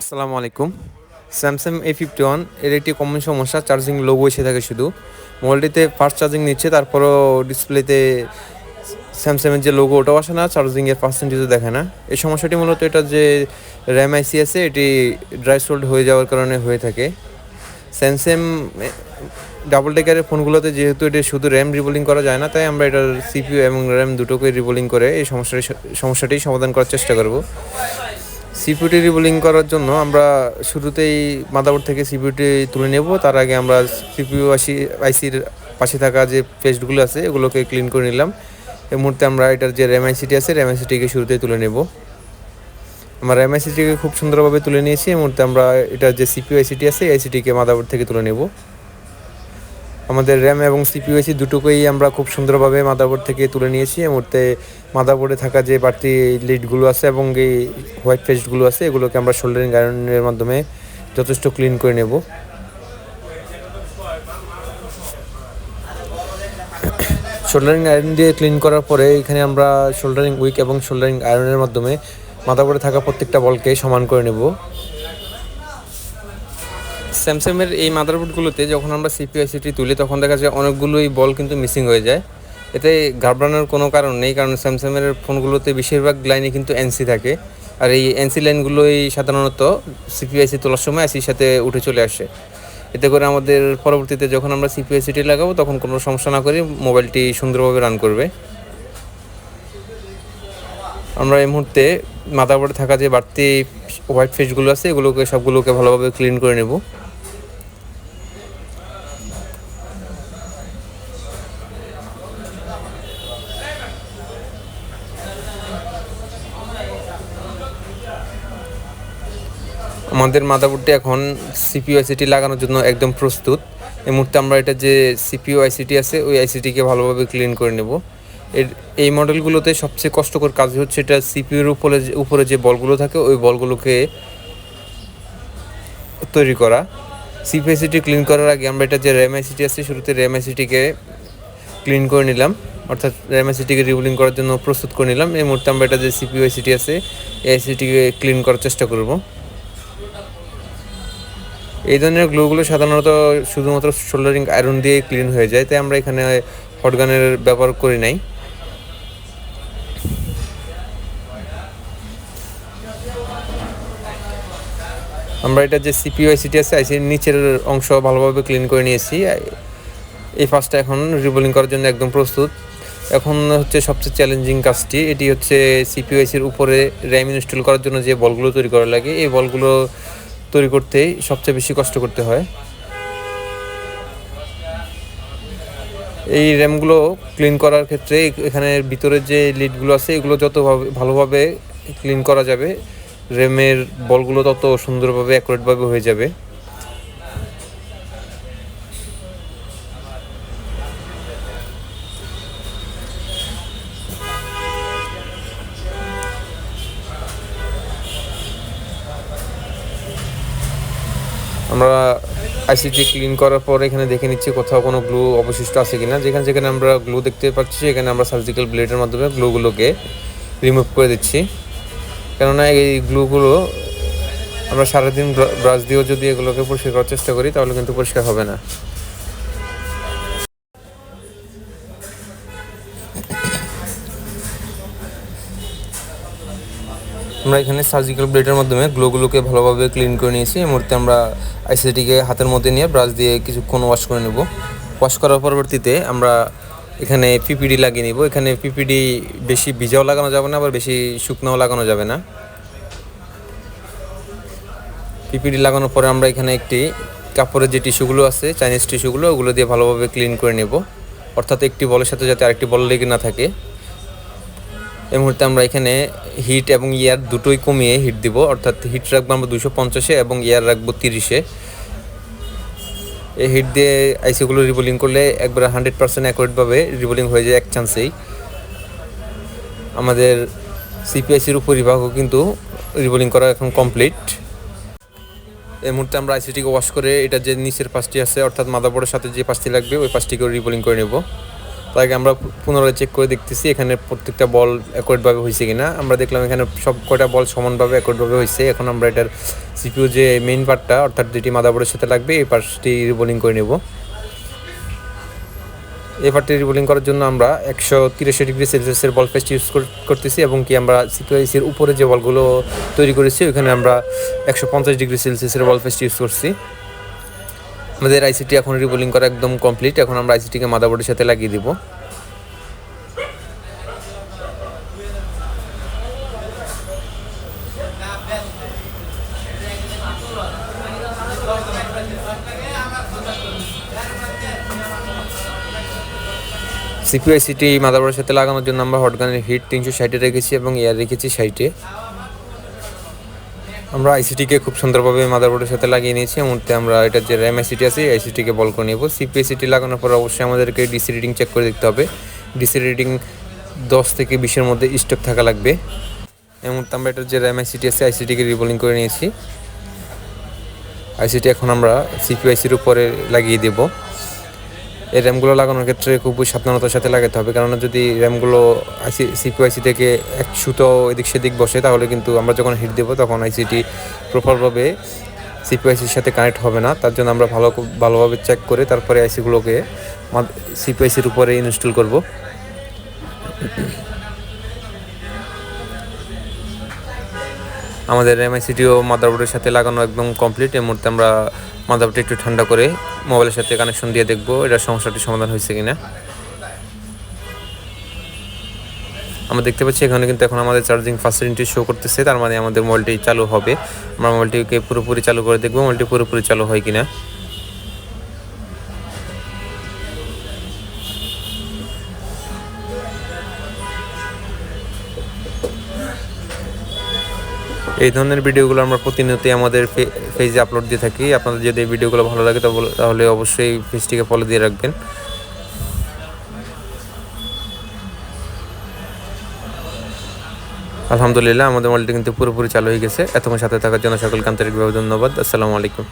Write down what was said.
আসসালামু আলাইকুম। Samsung A fifty ওয়ানের একটি কমন সমস্যা চার্জিং লোগো এসে থাকে শুধু। মোবাইলটিতে ফার্স্ট চার্জিং নিচ্ছে, তারপরও ডিসপ্লেতে স্যামসাংয়ের যে লোগো ওটাও আসে না চার্জিংয়ের পার্সেন্টেজও দেখে না। এই সমস্যাটি মূলত এটা যে র্যাম আইসি আছে, এটি ড্রাই সোল্ড হয়ে যাওয়ার কারণে হয়ে থাকে। স্যামসাং ডাবল টেকারের ফোনগুলোতে যেহেতু এটি শুধু র্যাম রিবোলিং করা যায় না, তাই আমরা এটার সিপিইউ এবং র্যাম দুটোকে রিবোলিং করে এই সমস্যাটি সমস্যাটি সমাধান করার চেষ্টা করব। সিপিউটি রিবোলিং করার জন্য আমরা শুরুতেই মাদাবোর্ড থেকে সিপিউটি তুলে নেব। তার আগে আমরা সিপিইউ আইসি আইসির পাশে থাকা যে পেস্টগুলো আছে, এগুলোকে ক্লিন করে নিলাম। এই মুহূর্তে আমরা এটার যে র্যাম আইসিটি আছে র্যাম আইসিটিকে শুরুতেই তুলে নেব। আমরা র্যাম আইসিটিকে খুব সুন্দরভাবে তুলে নিয়েছি। এই মুহূর্তে আমরা এটার যে সিপিইউ আইসিটি আছে আইসিটিকে মাদাবোর্ড থেকে তুলে নেব। আমাদের র্যাম এবং সিপিইউ আইসি দুটোকেই আমরা খুব সুন্দরভাবে মাদারবোর্ড থেকে তুলে নিয়েছি। এই মুহূর্তে মাদারবোর্ডে থাকা যে বাড়তি লিডগুলো আছে এবং এই হোয়াইট পেস্টগুলো আছে, এগুলোকে আমরা শোল্ডারিং আয়রনের মাধ্যমে যথেষ্ট ক্লিন করে নেব। শোল্ডারিং আয়রন দিয়ে ক্লিন করার পরে এখানে আমরা শোল্ডারিং উইক এবং শোল্ডারিং আয়রনের মাধ্যমে মাদারবোর্ডে থাকা প্রত্যেকটা বলকে সমান করে নেব। স্যামসাংয়ের এই মাদারবোর্ডগুলোতে যখন আমরা সিপিআইসিটি তুলি, তখন দেখা যায় অনেকগুলোই বল কিন্তু মিসিং হয়ে যায়। এতে ঘাবড়ানোর কোনো কারণ নেই, কারণ স্যামসাংয়ের ফোনগুলোতে বেশিরভাগ লাইনে কিন্তু এনসি থাকে। আর এই এনসি লাইনগুলোই সাধারণত সিপিআইসি তোলার সময় আইসির সাথে উঠে চলে আসে। এতে করে আমাদের পরবর্তীতে যখন আমরা সিপিআইসিটি লাগাবো, তখন কোনো সমস্যা না করে মোবাইলটি সুন্দরভাবে রান করবে। আমরা এই মুহূর্তে মাদারবোর্ডে থাকা যে বাড়তি হোয়াইট ফেসগুলো আছে, এগুলোকে সবগুলোকে ভালোভাবে ক্লিন করে নেব। আমাদের মাদারবোর্ডটি এখন সিপিইউ আইসিটি লাগানোর জন্য একদম প্রস্তুত। এই মুহূর্তে আমরা এটা যে সিপিইউ আইসিটি আছে, ওই আইসিটিকে ভালোভাবে ক্লিন করে নেব। এর, এই মডেলগুলোতে সবচেয়ে কষ্টকর কাজ হচ্ছে এটা সিপিইউর উপরে উপরে যে বলগুলো থাকে, ওই বলগুলোকে তৈরি করা। সিপিআইসিটি ক্লিন করার আগে আমরা এটা যে র্যাম আইসিটি আছে, শুরুতে র্যাম আইসিটিকে ক্লিন করে নিলাম। অর্থাৎ র্যাম আইসিটিকে রিবুলিং করার জন্য প্রস্তুত করে নিলাম। এই মুহূর্তে আমরা এটা যে সিপিইউ আইসিটি আছে, এই আইসিটিকে ক্লিন করার চেষ্টা করব। এই ধরনের গ্লোগুলো সাধারণত শুধুমাত্র শোল্ডারিং আয়রন দিয়ে ক্লিন হয়ে যায়, তাই আমরা এখানে হটগানের ব্যবহার করি নাই। আমরা এটা যে সিপিইউ আইসিটি আছে আইসির নিচের অংশ ভালোভাবে ক্লিন করে নিয়েছি। এই ফার্স্টটা এখন রিবোলিং করার জন্য একদম প্রস্তুত। এখন হচ্ছে সবচেয়ে চ্যালেঞ্জিং কাজটি, এটি হচ্ছে সিপিইউ আইসির উপরে র্যাম ইনস্টল করার জন্য যে বলগুলো তৈরি করা লাগে, এই বলগুলো তৈরি করতে সবচেয়ে বেশি কষ্ট করতে হয়। এই র্যামগুলো ক্লিন করার ক্ষেত্রে এখানে ভিতরের যে লিডগুলো আছে, এগুলো যত ভালোভাবে ক্লিন করা যাবে, র্যামের বলগুলো তত সুন্দরভাবে, অ্যাকুরেটভাবে হয়ে যাবে। আমরা আইসিটি ক্লিন করার পর এখানে দেখে নিচ্ছি কোথাও কোনো গ্লু অবশিষ্ট আছে কিনা। যেখানে যেখানে আমরা গ্লু দেখতে পাচ্ছি, এখানে আমরা সার্জিক্যাল ব্লেডের মাধ্যমে গ্লুগুলোকে রিমুভ করে দিচ্ছি। কেননা এই গ্লুগুলো আমরা সারাদিন ব্রাশ দিয়েও যদি এগুলোকে পরিষ্কার করার চেষ্টা করি, তাহলে কিন্তু পরিষ্কার হবে না। আমরা এখানে সার্জিক্যাল ব্লেডের মাধ্যমে গ্লোগুলোকে ভালোভাবে ক্লিন করে নিয়েছি। এই মুহূর্তে আমরা আইসিটিকে হাতের মধ্যে নিয়ে ব্রাশ দিয়ে কিছুক্ষণ ওয়াশ করে নেব। ওয়াশ করার পরবর্তীতে আমরা এখানে পিপিডি লাগিয়ে নিব। এখানে পিপিডি বেশি ভিজাও লাগানো যাবে না, আবার বেশি শুকনাও লাগানো যাবে না। পিপিডি লাগানোর পরে আমরা এখানে একটি কাপড়ের যে টিস্যুগুলো আছে চাইনিজ টিস্যুগুলো, ওগুলো দিয়ে ভালোভাবে ক্লিন করে নেব। অর্থাৎ একটি বলের সাথে যাতে আরেকটি বল লেগে না থাকে। এই মুহূর্তে আমরা এখানে হিট এবং ইয়ার দুটোই কমিয়ে হিট দিব। অর্থাৎ হিট রাখব আমরা দুশো পঞ্চাশে এবং ইয়ার রাখব তিরিশে। হিট দিয়ে আইসিগুলো রিবোলিং করলে একবার হান্ড্রেড পার্সেন্ট অ্যাকুরেটভাবে রিবোলিং হয়ে যায় এক চান্সেই আমাদের সিপিআইসির উপরিভাগও কিন্তু রিবোলিং করা এখন কমপ্লিট এই মুহূর্তে আমরা আইসিটিকে ওয়াশ করে এটা যে নিচের পাঁচটি আছে, অর্থাৎ মাদাবোর্ডের সাথে যে পাঁচটি লাগবে, ওই পাঁচটিকেও রিবোলিং করে নেব। তাকে আমরা পুনরায় চেক করে দেখতেছি এখানে প্রত্যেকটা বল অ্যাকোর্ডভাবে হয়েছে কিনা। আমরা দেখলাম এখানে সব কয়টা বল সমানভাবে অ্যাকোর্ডভাবে হয়েছে। এখন আমরা এটার সিপিউ যে মেইন পার্টটা অর্থাৎ যেটি মাদাবোর্ডের সাথে লাগবে, এই পার্টটি রিবোলিং করে নেব। এই পার্টটি রিবোলিং করার জন্য আমরা একশো তিরাশি ডিগ্রি সেলসিয়াসের বল পেস্ট ইউজ করতেছি এবং কি আমরা সিপিআইসির উপরে যে বলগুলো তৈরি করেছি, ওইখানে আমরা একশো পঞ্চাশ ডিগ্রি সেলসিয়াসের বল পেস্ট ইউজ করছি। আমাদের আইসিটি এখন রিবোলিং করা একদম কমপ্লিট এখন আমরা আইসিটিকে মাদাবোর্ডের সাথে লাগিয়ে দিব। সিপিআইসিটি মাদারবোর্ডের সাথে লাগানোর জন্য আমরা হটগানের হিট তিনশো ষাটে রেখেছি এবং এয়ার রেখেছি ষাটে। আমরা আইসিটিকে খুব সুন্দরভাবে মাদারবোর্ডের সাথে লাগিয়ে নিয়েছি। এই মুহূর্তে আমরা এটার যে র্যাম আইসিটি আছে আইসিটিকে বল করে নেব। সিপিআইসিটি লাগানোর পর অবশ্যই আমাদেরকে ডিসি রিডিং চেক করে দেখতে হবে। ডিসি রিডিং দশ থেকে বিশের মধ্যে স্টক থাকা লাগবে। এই মুহূর্তে আমরা এটার যে র্যাম আইসিটি আছে আইসিটিকে রিবোলিং করে নিয়েছি। আইসিটি এখন আমরা সিপিআইসির উপরে লাগিয়ে দেবো। এই র্যামগুলো লাগানোর ক্ষেত্রে খুবই সাবধানতার সাথে লাগাতে হবে। কারণ যদি র্যামগুলো আইসি সিপিআইসি থেকে এক সুতো এদিক সেদিক বসে, তাহলে কিন্তু আমরা যখন হিট দেবো তখন আইসিটি প্রপারভাবে সিপিআইসির সাথে কানেক্ট হবে না। তার জন্য আমরা ভালো, ভালোভাবে চেক করে তারপরে আইসিগুলোকে সিপিআইসির উপরে ইনস্টল করব। আমাদের এমআইসিটিও মাদারবোর্ডের সাথে লাগানো একদম কমপ্লিট এই মুহূর্তে আমরা মাদারবোর্ডটা একটু ঠান্ডা করে মোবাইলের সাথে কানেকশন দিয়ে দেখব এটা সমস্যাটি সমাধান হয়েছে কিনা। আমরা দেখতে পাচ্ছি এখানে কিন্তু এখন আমাদের চার্জিং ফ্যাসিলিটি শো করতেছে, তার মানে আমাদের মোবাইলটি চালু হবে। আমরা মোবাইলটিকে পুরোপুরি চালু করে দেখব মোবাইলটি পুরোপুরি চালু হয় কিনা। এই ধরনের ভিডিওগুলো আমরা প্রতিনিয়তই আমাদের পেজে আপলোড দিয়ে থাকি। আপনাদের যদি এই ভিডিওগুলো ভালো লাগে তাহলে অবশ্যই পেজটিকে ফলো দিয়ে রাখবেন। আলহামদুলিল্লাহ, আমাদের মলটি কিন্তু পুরোপুরি চালু হয়ে গেছে। এতক্ষণ সাথে থাকার জন্য সকলকে আন্তরিকভাবে ধন্যবাদ। আসসালামু আলাইকুম।